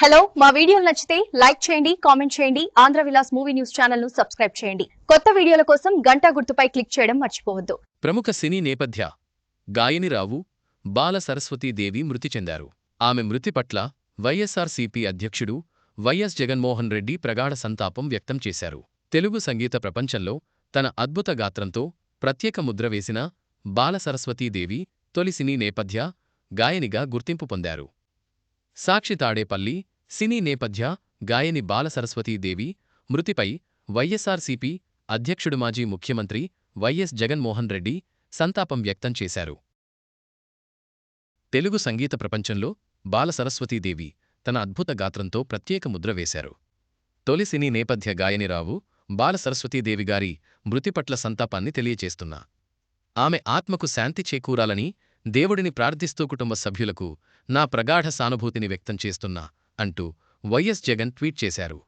Hello మా వీడియోలు నచ్చితే లైక్ చేయండి కామెంట్ చేయండి ఆంధ్ర విలాస్ మూవీ న్యూస్ ఛానల్ను సబ్స్క్రైబ్ చేయండి. కొత్త వీడియోల కోసం గంటా గుర్తుపై క్లిక్ చేయడం మర్చిపోవద్దు. ప్రముఖ సినీ నేపథ్య గాయనిరావు బాల సరస్వతీదేవి మృతి చెందారు. ఆమె మృతి పట్ల వైఎస్ఆర్సీపీ అధ్యక్షుడు వైఎస్ జగన్మోహన్ రెడ్డి ప్రగాఢ సంతాపం వ్యక్తం చేశారు. తెలుగు సంగీత ప్రపంచంలో తన అద్భుత గాత్రంతో ప్రత్యేక ముద్ర వేసిన బాల సరస్వతీదేవి తొలి సినీ నేపథ్య గాయనిగా గుర్తింపు పొందారు. సాక్షి తాడేపల్లి సినీ నేపథ్య గాయని బాల సరస్వతీదేవి మృతిపై వైఎస్ఆర్సీపీ అధ్యక్షుడు మాజీ ముఖ్యమంత్రి వైఎస్ జగన్మోహన్ రెడ్డి సంతాపం వ్యక్తం చేశారు. తెలుగు సంగీత ప్రపంచంలో బాల సరస్వతీదేవి తన అద్భుత గాత్రంతో ప్రత్యేక ముద్ర వేశారు. తొలి సినీ నేపథ్య గాయనిరావు బాల సరస్వతీదేవిగారి గారి సంతాపాన్ని తెలియచేస్తున్నా. ఆమె ఆత్మకు శాంతి చేకూరాలని దేవుడిని ప్రార్థిస్తూ కుటుంబ సభ్యులకు నా ప్రగాఢ సానుభూతిని వ్యక్తం చేస్తున్నా అంటూ వైఎస్ జగన్ ట్వీట్ చేశారు.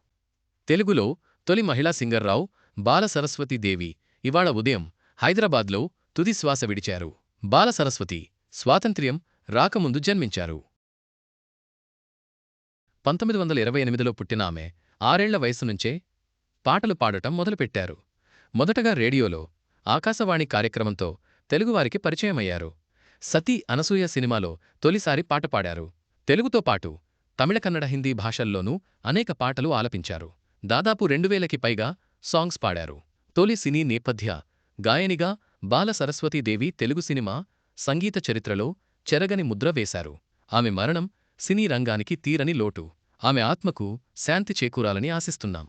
తెలుగులో తొలి మహిళా సింగర్రావు బాల సరస్వతీదేవి ఇవాళ ఉదయం హైదరాబాద్లో తుది శ్వాస విడిచారు. బాల సరస్వతి స్వాతంత్ర్యం రాకముందు జన్మించారు. పంతొమ్మిది వందల ఇరవై ఎనిమిదిలో పుట్టిన ఆమె ఆరేళ్ళ వయసు నుంచే పాటలు పాడటం మొదలుపెట్టారు. మొదటగా రేడియోలో ఆకాశవాణి కార్యక్రమంతో తెలుగువారికి పరిచయమయ్యారు. సతీ అనసూయ సినిమాలో తొలిసారి పాట పాడారు. తెలుగుతో పాటు తమిళ కన్నడ హిందీ భాషల్లోనూ అనేక పాటలు ఆలపించారు. దాదాపు రెండువేలకి పైగా సాంగ్స్ పాడారు. తొలి సినీ నేపథ్య గాయనిగా బాల సరస్వతీదేవి తెలుగు సినిమా సంగీత చరిత్రలో చెరగని ముద్ర వేశారు. ఆమె మరణం సినీ రంగానికి తీరని లోటు. ఆమె ఆత్మకు శాంతి చేకూరాలని ఆశిస్తున్నాం.